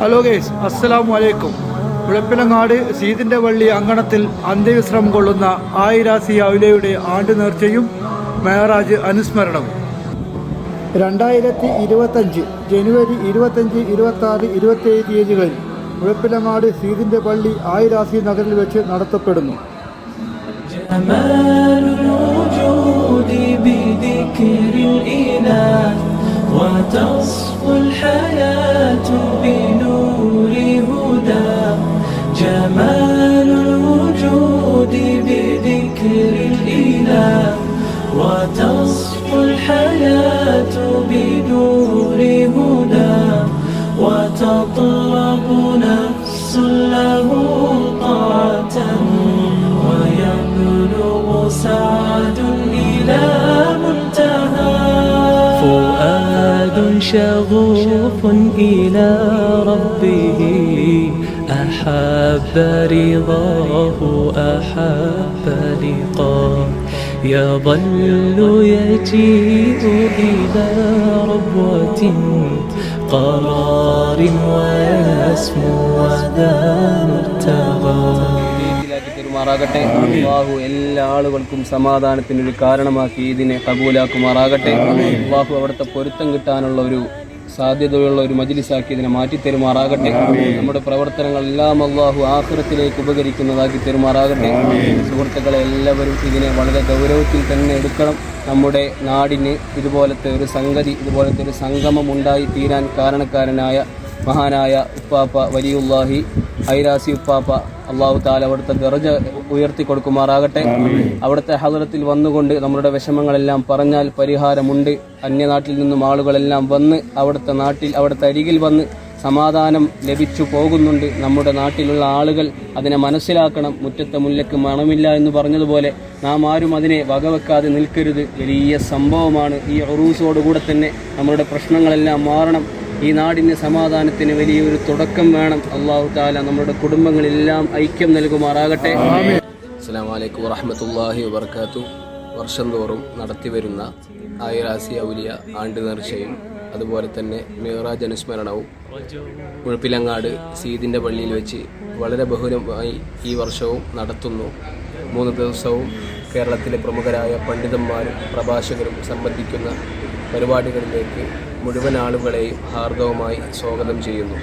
Hello guys അസ്സലാമു അലൈക്കും വിളപ്പിലങ്ങാട് സീതിൻ്റെ വള്ളി അങ്കണത്തിൽ അന്ത്യവിശ്രമം കൊള്ളുന്ന ആയിരാസി ഔലയുടെ ആണ്ട് നേർച്ചയും മേറാജ് അനുസ്മരണവും രണ്ടായിരത്തി ഇരുപത്തഞ്ച് ജനുവരി ഇരുപത്തഞ്ച് ഇരുപത്തി ആറ് ഇരുപത്തേഴ് തീയതികളിൽ വിളപ്പിലങ്ങാട് സീതിൻ്റെ പള്ളി ആയിരാസി നഗറിൽ വെച്ച് നടത്തപ്പെടുന്നു جمال الوجود بذكر الإله وتصفو الحياة وتصفو الحياة بنور هدى وتطلب نفس له طاعة ويبلغ سعد إلى منتهى. فؤاد شغوف إلى ربه أحب رضاه أحب لقاه يظل يجيء إلى ربوة قرار ويسمو وذا مرتضى രീതിയിലാക്കി തെരുമാറാകട്ടെ അള്ളാഹു എല്ലാ ആളുകൾക്കും സമാധാനത്തിനൊരു കാരണമാക്കി ഇതിനെ കബൂലാക്കുമാറാകട്ടെ അള്ളാഹു അവിടുത്തെ പൊരുത്തം കിട്ടാനുള്ള ഒരു സാധ്യതയുള്ള ഒരു മജിലിസാക്കി ഇതിനെ മാറ്റി തെരുമാറാകട്ടെ നമ്മുടെ പ്രവർത്തനങ്ങളെല്ലാം അള്ളാഹു ആഹൃത്തിലേക്ക് ഉപകരിക്കുന്നതാക്കി തെരുമാറാകട്ടെ. സുഹൃത്തുക്കളെ എല്ലാവരും ഇതിനെ വളരെ ഗൗരവത്തിൽ തന്നെ എടുക്കണം. നമ്മുടെ നാടിന് ഇതുപോലത്തെ ഒരു സംഗതി ഇതുപോലത്തെ ഒരു സംഗമം ഉണ്ടായി തീരാൻ കാരണക്കാരനായ മഹാനായ ഉപ്പാപ്പ വലിയുല്ലാഹി ഐരാസി ഉപ്പാപ്പ അള്ളാഹു താല അവിടുത്തെ ദർജ ഉയർത്തി കൊടുക്കുമാറാകട്ടെ. അവിടുത്തെ ഹദറത്തിൽ വന്നുകൊണ്ട് നമ്മുടെ വിഷമങ്ങളെല്ലാം പറഞ്ഞാൽ പരിഹാരമുണ്ട്. അന്യനാട്ടിൽ നിന്നും ആളുകളെല്ലാം വന്ന് അവിടുത്തെ നാട്ടിൽ അവിടുത്തെ അരികിൽ വന്ന് സമാധാനം ലഭിച്ചു പോകുന്നുണ്ട്. നമ്മുടെ നാട്ടിലുള്ള ആളുകൾ അതിനെ മനസ്സിലാക്കണം. മുറ്റത്തെ മുല്ലക്ക് മണമില്ല എന്ന് പറഞ്ഞതുപോലെ നാം ആരും അതിനെ വകവെക്കാതെ നിൽക്കരുത്. വലിയ സംഭവമാണ്. ഈ ഒറൂസോടുകൂടെ തന്നെ നമ്മുടെ പ്രശ്നങ്ങളെല്ലാം മാറണം. ഈ നാടിന് സമാധാനത്തിന് വലിയൊരു തുടക്കം വേണം. അള്ളാഹു താല നമ്മുടെ കുടുംബങ്ങളെല്ലാം ഐക്യം നൽകുമാറാകട്ടെ. അസ്സാം വലൈക്കും വറഹമത്തല്ലാഹി വർക്കാത്തു വർഷം തോറും നടത്തിവരുന്ന ആയിരാസി ഔലിയ ആണ്ട് നേർച്ചയും അതുപോലെ തന്നെ മേറാജ് അനുസ്മരണവും മുഴപ്പിലങ്ങാട് സീതിന്റെ പള്ളിയിൽ വെച്ച് വളരെ ബഹുലമായി ഈ വർഷവും നടത്തുന്നു. മൂന്ന് ദിവസവും കേരളത്തിലെ പ്രമുഖരായ പണ്ഡിതന്മാരും പ്രഭാഷകരും സംബന്ധിക്കുന്ന പരിപാടികളിലേക്ക് മുഴുവൻ ആളുകളെയും ഹാർദവമായി സ്വാഗതം ചെയ്യുന്നു.